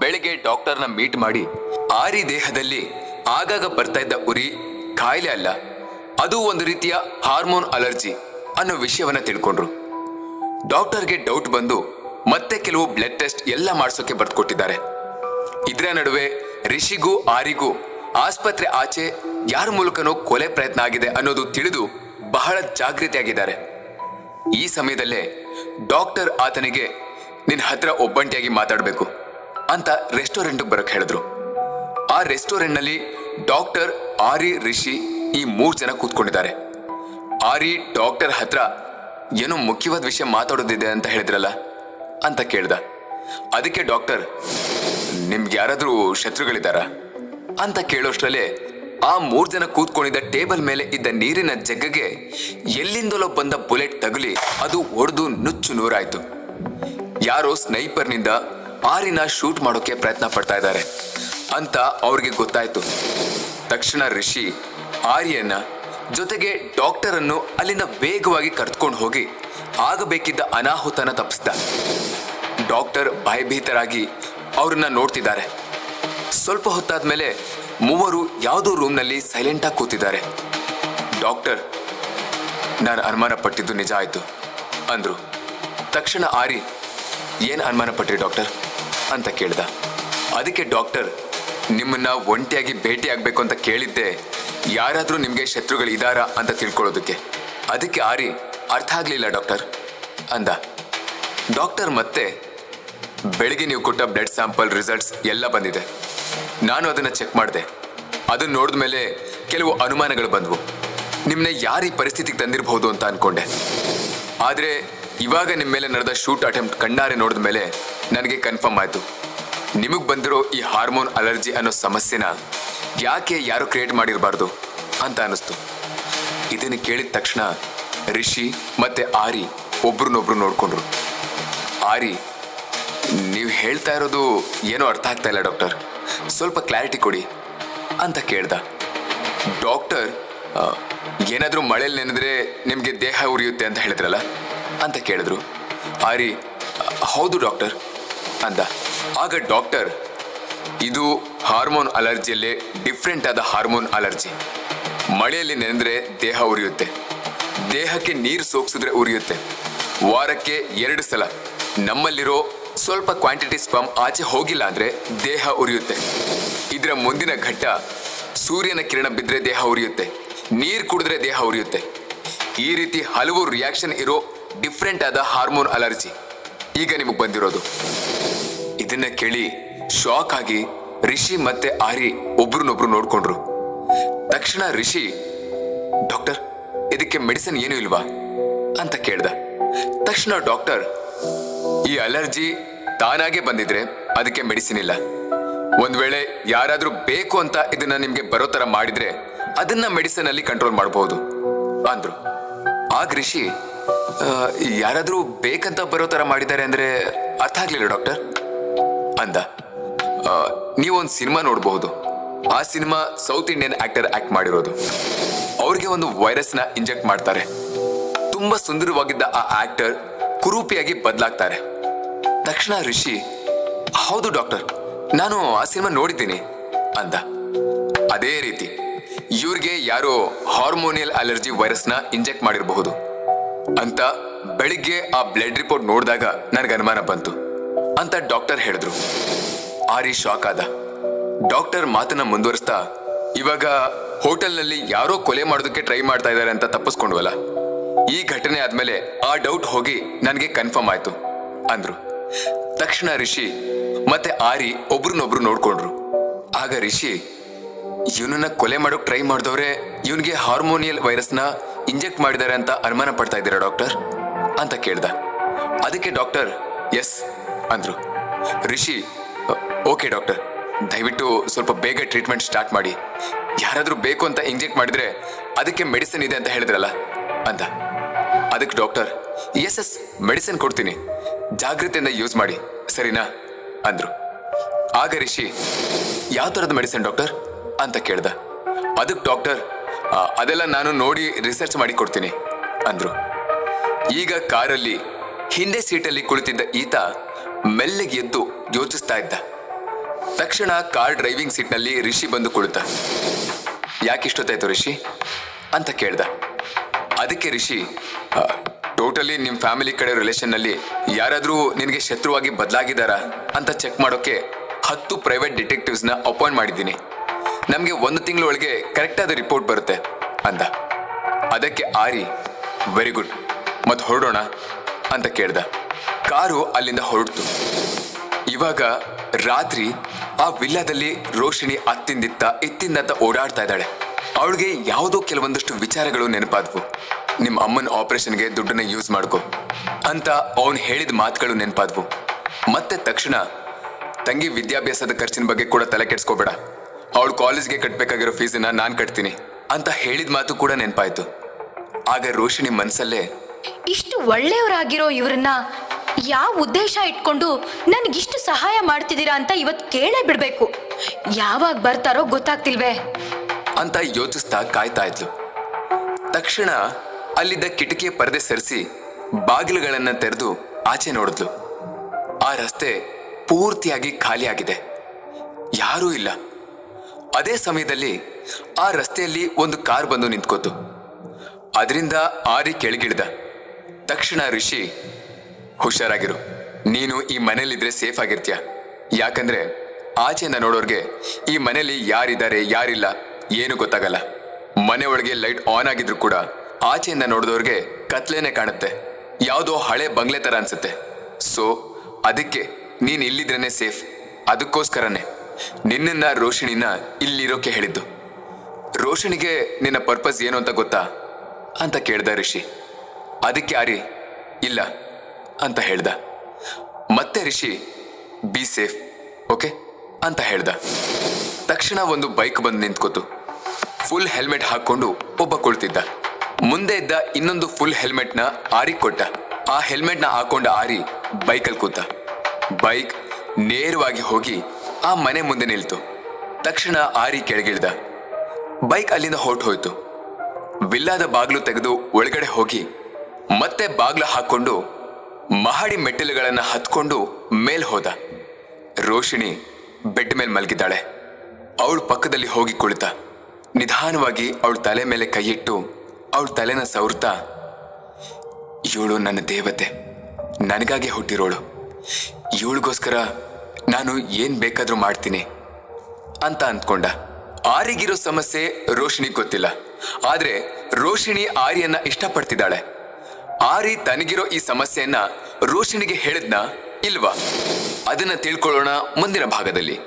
ಬೆಳಗ್ಗೆ ಡಾಕ್ಟರ್ನ ಮೀಟ್ ಮಾಡಿ, ಆರಿ ದೇಹದಲ್ಲಿ ಆಗಾಗ ಬರ್ತಾ ಇದ್ದ ಉರಿ ಕಾಯಿಲೆ ಅಲ್ಲ, ಅದು ಒಂದು ರೀತಿಯ ಹಾರ್ಮೋನ್ ಅಲರ್ಜಿ ಅನ್ನೋ ವಿಷಯವನ್ನ ತಿಳ್ಕೊಂಡ್ರು. ಡಾಕ್ಟರ್ಗೆ ಡೌಟ್ ಬಂದು ಮತ್ತೆ ಕೆಲವು ಬ್ಲಡ್ ಟೆಸ್ಟ್ ಎಲ್ಲ ಮಾಡಿಸೋಕೆ ಬರ್ದುಕೊಟ್ಟಿದ್ದಾರೆ. ಇದರ ನಡುವೆ ರಿಷಿಗೂ ಆರಿಗೂ ಆಸ್ಪತ್ರೆ ಆಚೆ ಯಾರ ಮೂಲಕನೋ ಕೊಲೆ ಪ್ರಯತ್ನ ಆಗಿದೆ ಅನ್ನೋದು ತಿಳಿದು ಬಹಳ ಜಾಗೃತಿಯಾಗಿದ್ದಾರೆ. ಈ ಸಮಯದಲ್ಲೇ ಡಾಕ್ಟರ್ ಆತನಿಗೆ ನಿನ್ನ ಹತ್ರ ಒಬ್ಬಂಟಿಯಾಗಿ ಮಾತಾಡಬೇಕು. ಅಂತ ರೆಸ್ಟೋರೆಂಟ್ಗೆ ಬರೋಕೆ ಹೇಳಿದ್ರು. ಆ ರೆಸ್ಟೋರೆಂಟ್ನಲ್ಲಿ ಡಾಕ್ಟರ್ ಆರಿ ರಿಷಿ ಈ ಮೂರು ಜನ ಕೂತ್ಕೊಂಡಿದ್ದಾರೆ. ಆರಿ ಡಾಕ್ಟರ್ ಹತ್ರ ಏನೋ ಮುಖ್ಯವಾದ ವಿಷಯ ಮಾತಾಡೋದಿದೆ ಅಂತ ಹೇಳಿದ್ರಲ್ಲ ಅಂತ ಕೇಳ್ದ. ಅದಕ್ಕೆ ಡಾಕ್ಟರ್ ನಿಮ್ಗೆ ಯಾರಾದರೂ ಶತ್ರುಗಳಿದ್ದಾರಾ? ಅಂತ ಕೇಳೋಷ್ಟರಲ್ಲೇ ಆ ಮೂರು ಜನ ಕೂತ್ಕೊಂಡಿದ್ದ ಟೇಬಲ್ ಮೇಲೆ ಇದ್ದ ನೀರಿನ ಜಗ್ಗಗೆ ಎಲ್ಲಿಂದಲೋ ಬಂದ ಬುಲೆಟ್ ತಗುಲಿ ಅದು ಒಡೆದು ನುಚ್ಚು ನೂರಾಯ್ತು. ಯಾರೋ ಸ್ನೈಪರ್ನಿಂದ ಆರಿನ ಶೂಟ್ ಮಾಡೋಕೆ ಪ್ರಯತ್ನ ಪಡ್ತಾ ಇದ್ದಾರೆ ಅಂತ ಅವ್ರಿಗೆ ಗೊತ್ತಾಯ್ತು. ತಕ್ಷಣ ರಿಷಿ ಆರ್ಯನ ಜೊತೆಗೆ ಡಾಕ್ಟರ್ ಅನ್ನು ಅಲ್ಲಿಂದ ವೇಗವಾಗಿ ಕರೆದುಕೊಂಡು ಹೋಗಿ ಆಗಬೇಕಿದ್ದ ಅನಾಹುತನ ತಪ್ಪಿಸ್ದ. ಡಾಕ್ಟರ್ ಭಯಭೀತರಾಗಿ ಅವ್ರನ್ನ ನೋಡ್ತಿದ್ದಾರೆ. ಸ್ವಲ್ಪ ಹೊತ್ತಾದ ಮೇಲೆ ಮೂವರು ಯಾವುದೋ ರೂಮ್ನಲ್ಲಿ ಸೈಲೆಂಟಾಗಿ ಕೂತಿದ್ದಾರೆ. ಡಾಕ್ಟರ್ ನಾನು ಅನುಮಾನ ಪಟ್ಟಿದ್ದು ನಿಜ ಆಯ್ತು, ಅಂದ್ರು. ತಕ್ಷಣ ಆರಿ ಏನ್ ಅನುಮಾನ ಪಟ್ಟ್ರಿ ಡಾಕ್ಟರ್ ಅಂತ ಕೇಳಿದ. ಅದಕ್ಕೆ ಡಾಕ್ಟರ್, ನಿಮ್ಮನ್ನ ಒಂಟಿಯಾಗಿ ಭೇಟಿ ಆಗ್ಬೇಕು ಅಂತ ಕೇಳಿದ್ದೆ. ಯಾರಾದರೂ ನಿಮಗೆ ಶತ್ರುಗಳು ಇದಾರಾ ಅಂತ ತಿಳ್ಕೊಳ್ಳೋದಕ್ಕೆ. ಅದಕ್ಕೆ ಆರಿ, ಅರ್ಥ ಆಗಲಿಲ್ಲ ಡಾಕ್ಟರ್, ಅಂದ. ಡಾಕ್ಟರ್ ಮತ್ತೆ, ಬೆಳಿಗ್ಗೆ ನೀವು ಕೊಟ್ಟ ಬ್ಲಡ್ ಸ್ಯಾಂಪಲ್ ರಿಸಲ್ಟ್ಸ್ ಎಲ್ಲ ಬಂದಿದೆ. ನಾನು ಅದನ್ನ ಚೆಕ್ ಮಾಡಿದೆ. ಅದನ್ನ ನೋಡಿದ ಮೇಲೆ ಕೆಲವು ಅನುಮಾನಗಳು ಬಂದವು. ನಿಮ್ಮನ್ನ ಯಾರು ಈ ಪರಿಸ್ಥಿತಿಗೆ ತಂದಿರಬಹುದು ಅಂತ ಅನ್ಕೊಂಡೆ. ಆದರೆ, ಇವಾಗ ನಿಮ್ಮ ಮೇಲೆ ನಡೆದ ಶೂಟ್ ಅಟೆಂಪ್ಟ್ ಕಣ್ಣಾರೆ ನೋಡಿದ ಮೇಲೆ ನನಗೆ ಕನ್ಫರ್ಮ್ ಆಯಿತು. ನಿಮಗೆ ಬಂದಿರೋ ಈ ಹಾರ್ಮೋನ್ ಅಲರ್ಜಿ ಅನ್ನೋ ಸಮಸ್ಯೆನ ಯಾಕೆ ಯಾರು ಕ್ರಿಯೇಟ್ ಮಾಡಿರಬಾರ್ದು ಅಂತ ಅನಿಸ್ತು ಇದನ್ನು ಕೇಳಿದ ತಕ್ಷಣ ರಿಷಿ ಮತ್ತೆ ಆರಿ ಒಬ್ರನ್ನೊಬ್ರು ನೋಡಿಕೊಂಡ್ರು. ಆರಿ, ನೀವು ಹೇಳ್ತಾ ಇರೋದು ಏನೋ ಅರ್ಥ ಆಗ್ತಾ ಇಲ್ಲ ಡಾಕ್ಟರ್. ಸ್ವಲ್ಪ ಕ್ಲಾರಿಟಿ ಕೊಡಿ ಅಂತ ಕೇಳ್ದ. ಡಾಕ್ಟರ್ ಏನಾದ್ರೂ ಮಳೆಯಲ್ಲಿ ನೆನೆದ್ರೆ ನಿಮಗೆ ದೇಹ ಉರಿಯುತ್ತೆ ಅಂತ ಹೇಳಿದ್ರಲ್ಲ ಅಂತ ಕೇಳಿದ್ರು. ಆರಿ ಹೌದು ಡಾಕ್ಟರ್. ಅಂದ. ಆಗ ಡಾಕ್ಟರ್, ಇದು ಹಾರ್ಮೋನ್ ಅಲರ್ಜಿಯಲ್ಲೇ ಡಿಫ್ರೆಂಟ್ ಆದ ಹಾರ್ಮೋನ್ ಅಲರ್ಜಿ. ಮಳೆಯಲ್ಲಿ ನೆನೆದ್ರೆ ದೇಹ ಉರಿಯುತ್ತೆ. ದೇಹಕ್ಕೆ ನೀರು ಸೋಕ್ಸಿದ್ರೆ ಉರಿಯುತ್ತೆ. ವಾರಕ್ಕೆ ಎರಡು ಸಲ. ನಮ್ಮಲ್ಲಿರೋ ಸ್ವಲ್ಪ ಕ್ವಾಂಟಿಟಿ ಸ್ಪಮ್ ಆಚೆ ಹೋಗಿಲ್ಲ ಅಂದರೆ ದೇಹ ಉರಿಯುತ್ತೆ. ಇದರ ಮುಂದಿನ ಘಟ್ಟ, ಸೂರ್ಯನ ಕಿರಣ ಬಿದ್ದರೆ ದೇಹ ಉರಿಯುತ್ತೆ. ನೀರು ಕುಡಿದ್ರೆ ದೇಹ ಉರಿಯುತ್ತೆ. ಈ ರೀತಿ ಹಲವು ರಿಯಾಕ್ಷನ್ ಇರೋ ಡಿಫ್ರೆಂಟ್ ಆದ ಹಾರ್ಮೋನ್ ಅಲರ್ಜಿ. ಈಗ ನಿಮಗೆ ಬಂದಿರೋದು. ಇದನ್ನ ಕೇಳಿ ಶಾಕ್ ಆಗಿ ರಿಷಿ ಮತ್ತೆ ಆರಿ ಒಬ್ರನ್ನೊಬ್ರು ನೋಡ್ಕೊಂಡ್ರು. ತಕ್ಷಣ ರಿಷಿ ಡಾಕ್ಟರ್ ಇದಕ್ಕೆ ಮೆಡಿಸಿನ್ ಏನು ಇಲ್ವಾ? ಅಂತ ಕೇಳ್ದ. ತಕ್ಷಣ ಡಾಕ್ಟರ್ ಈ ಅಲರ್ಜಿ ತಾನಾಗೆ ಬಂದಿದ್ರೆ ಅದಕ್ಕೆ ಮೆಡಿಸಿನ್ ಇಲ್ಲ. ಒಂದ್ ವೇಳೆ ಯಾರಾದ್ರೂ ಬೇಕು ಅಂತ ಇದನ್ನ ನಿಮ್ಗೆ ಬರೋ ತರ ಮಾಡಿದ್ರೆ ಅದನ್ನ ಮೆಡಿಸಿನ್ ಅಲ್ಲಿ ಕಂಟ್ರೋಲ್ ಮಾಡಬಹುದು ಅಂದ್ರು. ಆಗ ರಿಷಿ "ಆ, ಯಾರಾದ್ರೂ ಬೇಕಂತ ಬರೋ ತರ ಮಾಡಿದ್ದಾರೆ ಅಂದ್ರೆ ಅರ್ಥ ಆಗ್ಲಿಲ್ಲ, ಡಾಕ್ಟರ್. ಅಂದ. ನೀವೊಂದು ಸಿನಿಮಾ ನೋಡಬಹುದು ಆ cinema South Indian actor act ಮಾಡಿರೋದು. ಅವ್ರಿಗೆ ಒಂದು ವೈರಸ್ನ ಇಂಜೆಕ್ಟ್ ಮಾಡ್ತಾರೆ. ತುಂಬಾ ಸುಂದರವಾಗಿದ್ದ ಆ ಆಕ್ಟರ್ ಕುರೂಪಿಯಾಗಿ ಬದಲಾಗ್ತಾರೆ. ತಕ್ಷಣ ಋಷಿ ಹೌದು, ಡಾಕ್ಟರ್. ನಾನು ಆ ಸಿನಿಮಾ ನೋಡಿದ್ದೀನಿ, ಅಂದ. ಅದೇ ರೀತಿ, ಇವ್ರಿಗೆ ಯಾರೋ ಹಾರ್ಮೋನಿಯಲ್ ಅಲರ್ಜಿ ವೈರಸ್ನ ಇಂಜೆಕ್ಟ್ ಮಾಡಿರಬಹುದು. ಅಂತ ಬೆಳಿಗ್ಗೆ ಆ ಬ್ಲಡ್ ರಿಪೋರ್ಟ್ ನೋಡಿದಾಗ ನನಗೆ ಅನುಮಾನ ಬಂತು ಅಂತ ಡಾಕ್ಟರ್ ಹೇಳಿದ್ರು. ಆರಿ ಶಾಕ್ ಆದ. ಡಾಕ್ಟರ್ ಮಾತನ್ನ ಮುಂದುವರಿಸ್ತಾ, ಇವಾಗ ಹೋಟೆಲ್ನಲ್ಲಿ ಯಾರೋ ಕೊಲೆ ಮಾಡೋದಕ್ಕೆ ಟ್ರೈ ಮಾಡ್ತಾ ಇದ್ದಾರೆ ಅಂತ ತಪ್ಪಿಸ್ಕೊಂಡ್ವಲ್ಲ? ಈ ಘಟನೆ ಆದ್ಮೇಲೆ ಆ ಡೌಟ್ ಹೋಗಿ ನನಗೆ ಕನ್ಫರ್ಮ್ ಆಯ್ತು ಅಂದ್ರು. ತಕ್ಷಣ ರಿಷಿ ಮತ್ತೆ ಆರಿ ಒಬ್ರನ್ನೊಬ್ರು ನೋಡ್ಕೊಂಡ್ರು. ಆಗ ರಿಷಿ ಇವನನ್ನ ಕೊಲೆ ಮಾಡೋಕ್ ಟ್ರೈ ಮಾಡಿದವ್ರೆ ಇವನಿಗೆ ಹಾರ್ಮೋನಿಯಲ್ ವೈರಸ್ನ ಇಂಜೆಕ್ಟ್ ಮಾಡಿದ್ದಾರೆ ಅಂತ ಅನುಮಾನ ಪಡ್ತಾ ಇದ್ದೀರಾ ಡಾಕ್ಟರ್ ಅಂತ ಕೇಳ್ದ. ಅದಕ್ಕೆ ಡಾಕ್ಟರ್ ಎಸ್ ಅಂದ್ರು. ರಿಷಿ ಓಕೆ ಡಾಕ್ಟರ್ ದಯವಿಟ್ಟು ಸ್ವಲ್ಪ ಬೇಗ ಟ್ರೀಟ್ಮೆಂಟ್ ಸ್ಟಾರ್ಟ್ ಮಾಡಿ. ಯಾರಾದರೂ ಬೇಕು ಅಂತ ಇಂಜೆಕ್ಟ್ ಮಾಡಿದ್ರೆ ಅದಕ್ಕೆ ಮೆಡಿಸಿನ್ ಇದೆ ಅಂತ ಹೇಳಿದ್ರಲ್ಲ ಅಂತ ಅದಕ್ಕೆ ಡಾಕ್ಟರ್ ಎಸ್ ಎಸ್ ಮೆಡಿಸಿನ್ ಕೊಡ್ತೀನಿ. ಜಾಗ್ರತೆಯಿಂದ ಯೂಸ್ ಮಾಡಿ. ಸರಿನಾ? ಅಂದ್ರು. ಆಗ ರಿಷಿ, ಯಾವ ಥರದ ಮೆಡಿಸಿನ್ ಡಾಕ್ಟರ್ ಅಂತ ಕೇಳ್ದ. ಅದಕ್ಕೆ ಡಾಕ್ಟರ್ ಅದೆಲ್ಲ ನಾನು ನೋಡಿ ರಿಸರ್ಚ್ ಮಾಡಿ ಕೊಡ್ತೀನಿ, ಅಂದ್ರು. ಈಗ ಕಾರಲ್ಲಿ, ಹಿಂದೆ ಸೀಟಲ್ಲಿ ಕುಳಿತಿದ್ದ ಈತ ಮೆಲ್ಲಗೆ ಎದ್ದು ಯೋಚಿಸ್ತಾ ಇದ್ದ. ತಕ್ಷಣ ಕಾರ್ ಡ್ರೈವಿಂಗ್ ಸೀಟ್ನಲ್ಲಿ ರಿಷಿ ಬಂದು ಕುಳಿತ. ಯಾಕಿಷ್ಟೊತ್ತಾಯ್ತು ರಿಷಿ? ಅಂತ ಕೇಳ್ದ. ಅದಕ್ಕೆ ರಿಷಿ ಟೋಟಲಿ ನಿಮ್ಮ ಫ್ಯಾಮಿಲಿ ಕಡೆ ರಿಲೇಷನ್ನಲ್ಲಿ ಯಾರಾದರೂ ನಿನಗೆ ಶತ್ರುವಾಗಿ ಬದಲಾಗಿದ್ದಾರಾ ಅಂತ ಚೆಕ್ ಮಾಡೋಕೆ ಹತ್ತು ಪ್ರೈವೇಟ್ ಡಿಟೆಕ್ಟಿವ್ಸ್ನ ಅಪಾಯಿಂಟ್ ಮಾಡಿದ್ದೀನಿ. ನಮಗೆ ಒಂದು ತಿಂಗಳ ತಿಂಗಳೊಳಗೆ ಕರೆಕ್ಟಾದ ರಿಪೋರ್ಟ್ ಬರುತ್ತೆ ಅಂದ. ಅದಕ್ಕೆ ಆರಿ ವೆರಿ ಗುಡ್ ಮತ್ತೆ ಹೊರಡೋಣ ಅಂತ ಕೇಳ್ದ. ಕಾರು ಅಲ್ಲಿಂದ ಹೊರಡ್ತು. ಇವಾಗ ರಾತ್ರಿ ಆ ವಿಲ್ಲಾದಲ್ಲಿ ರೋಷಿಣಿ ಅತ್ತಿಂದಿತ್ತ ಇತ್ತಿಂದತ್ತ ಓಡಾಡ್ತಾ ಇದ್ದಾಳೆ. ಅವಳಿಗೆ ಯಾವುದೋ ಕೆಲವೊಂದಷ್ಟು ವಿಚಾರಗಳು ನೆನಪಾದ್ವು. ನಿಮ್ಮ ಅಮ್ಮನ ಆಪರೇಷನ್ಗೆ ದುಡ್ಡನ್ನ ಯೂಸ್ ಮಾಡ್ಕೊ ಅಂತ ಅವನು ಹೇಳಿದ ಮಾತುಗಳು ನೆನಪಾದ್ವು. ಮತ್ತೆ ತಕ್ಷಣ, ತಂಗಿ ವಿದ್ಯಾಭ್ಯಾಸದ ಖರ್ಚಿನ ಬಗ್ಗೆ ಕೂಡ ತಲೆ ಕೆಡ್ಸ್ಕೋಬೇಡ. ಅವಳು ಕಾಲೇಜ್ಗೆ ಕಟ್ಟಬೇಕಾಗಿರೋ ಫೀಸನ್ನ ನಾನು ಕಟ್ತೀನಿ ಅಂತ ಹೇಳಿದ ಮಾತು ಕೂಡ ನೆನಪಾಯ್ತು. ಆಗ ರೋಷಿಣಿ ಮನಸ್ಸಲ್ಲೇ ಇಷ್ಟು ಒಳ್ಳೆಯವರಾಗಿರೋ ಇವರನ್ನ ಯಾವ ಉದ್ದೇಶ ಇಟ್ಕೊಂಡು ನನಗಿಷ್ಟು ಸಹಾಯ ಮಾಡ್ತಿದ್ದೀರಾ ಅಂತ ಇವತ್ತು ಕೇಳೇ ಬಿಡಬೇಕು. ಯಾವಾಗ ಬರ್ತಾರೋ ಗೊತ್ತಾಗ್ತಿಲ್ವೇ? ಅಂತ ಯೋಚಿಸ್ತಾ ಕಾಯ್ತಾ ಇದ್ಲು. ತಕ್ಷಣ ಅಲ್ಲಿದ್ದ ಕಿಟಕಿಯ ಪರದೆ ಸರಿಸಿ ಬಾಗಿಲುಗಳನ್ನು ತೆರೆದು ಆಚೆ ನೋಡಿದ್ಲು. ಆ ರಸ್ತೆ ಪೂರ್ತಿಯಾಗಿ ಖಾಲಿಯಾಗಿದೆ. ಯಾರೂ ಇಲ್ಲ. ಅದೇ ಸಮಯದಲ್ಲಿ ಆ ರಸ್ತೆಯಲ್ಲಿ ಒಂದು ಕಾರ್ ಬಂದು ನಿಂತ್ಕೋತು. ಅದರಿಂದ ಆರಿ ಕೆಳಗಿಳಿದ. ತಕ್ಷಣ ಋಷಿ ಹುಷಾರಾಗಿರು. ನೀನು ಈ ಮನೇಲಿದ್ರೆ ಸೇಫ್ ಆಗಿರ್ತೀಯ. ಯಾಕಂದ್ರೆ ಆಚೆಯಿಂದ ನೋಡೋರ್ಗೆ ಈ ಮನೇಲಿ ಯಾರಿದ್ದಾರೆ, ಯಾರಿಲ್ಲ, ಏನು ಗೊತ್ತಾಗಲ್ಲ. ಮನೆ ಒಳಗೆ ಲೈಟ್ ಆನ್ ಆಗಿದ್ರು ಕೂಡ ಆಚೆಯಿಂದ ನೋಡಿದವ್ರಿಗೆ ಕತ್ಲೇನೆ ಕಾಣುತ್ತೆ. ಯಾವುದೋ ಹಳೆ ಬಂಗ್ಲೆ ತರ ಅನ್ಸುತ್ತೆ. ಸೊ, ಅದಕ್ಕೆ ನೀನ್ ಇಲ್ಲಿದ್ರೇನೆ ಸೇಫ್. ಅದಕ್ಕೋಸ್ಕರನೇ. ನಿನ್ನನ್ನ ರೋಷಿಣಿನ ಇಲ್ಲಿರೋಕೆ ಹೇಳಿದ್ದು. ರೋಷಣಿಗೆ ನಿನ್ನ ಪರ್ಪಸ್ ಏನು ಅಂತ ಗೊತ್ತಾ? ಅಂತ ಕೇಳ್ದ ರಿಷಿ. ಅದಕ್ಕೆ ಆರಿ ಇಲ್ಲ ಅಂತ ಹೇಳ್ದ. ಮತ್ತೆ ರಿಷಿ ಬಿ ಸೇಫ್ ಓಕೆ ಅಂತ ಹೇಳ್ದ. ತಕ್ಷಣ ಒಂದು ಬೈಕ್ ಬಂದು ನಿಂತ್ಕೋತು. ಫುಲ್ ಹೆಲ್ಮೆಟ್ ಹಾಕೊಂಡು ಒಬ್ಬ ಕುಳಿತಿದ್ದ. ಮುಂದೆ ಇದ್ದ ಇನ್ನೊಂದು ಫುಲ್ ಹೆಲ್ಮೆಟ್ನ ಆರಿ ಕೊಟ್ಟ. ಆ ಹೆಲ್ಮೆಟ್ನ ಹಾಕೊಂಡ ಆರಿ ಬೈಕಲ್ಲಿ ಕೂತ. ಬೈಕ್ ನೇರವಾಗಿ ಹೋಗಿ ಆ ಮನೆ ಮುಂದೆ ನಿಲ್ತು. ತಕ್ಷಣ ಆರಿ ಕೆಳಗಿಳ್ದ. ಬೈಕ್ ಅಲ್ಲಿಂದ ಹೊರಟು ಹೋಯ್ತು ವಿಲ್ಲಾದ ಬಾಗ್ಲು ತೆಗೆದು ಒಳಗಡೆ ಹೋಗಿ, ಮತ್ತೆ ಬಾಗ್ಲ ಹಾಕೊಂಡು ಮಹಡಿ ಮೆಟ್ಟಿಲುಗಳನ್ನ ಹತ್ಕೊಂಡು ಮೇಲ್ ಹೋದ. ರೋಷಿಣಿ ಬೆಡ್ ಮೇಲೆ ಮಲಗಿದ್ದಾಳೆ. ಅವಳು ಪಕ್ಕದಲ್ಲಿ ಹೋಗಿ ಕುಳಿತ. ನಿಧಾನವಾಗಿ ಅವಳ ತಲೆ ಮೇಲೆ ಕೈಯಿಟ್ಟು ಅವಳ ತಲೆನ ಸವರ್ತಾ ಇವಳು ನನ್ನ ದೇವತೆ. ನನಗಾಗಿ ಹುಟ್ಟಿರೋಳು. ಇವಳಿಗೋಸ್ಕರ ನಾನು ಏನ್ ಬೇಕಾದ್ರೂ ಮಾಡ್ತೀನಿ ಅಂತ ಅಂದ್ಕೊಂಡ. ಆರಿಗಿರೋ ಸಮಸ್ಯೆ ರೋಷಿಣಿ ಗೊತ್ತಿಲ್ಲ. ಆದ್ರೆ ರೋಷಿಣಿ ಆರಿಯನ್ನ ಇಷ್ಟಪಡ್ತಿದ್ದಾಳೆ. ಆರಿ ತನಗಿರೋ ಈ ಸಮಸ್ಯೆಯನ್ನ ರೋಷಿಣಿಗೆ ಹೇಳಿದ್ನ ಇಲ್ವಾ? ಅದನ್ನ ತಿಳ್ಕೊಳ್ಳೋಣ ಮುಂದಿನ ಭಾಗದಲ್ಲಿ.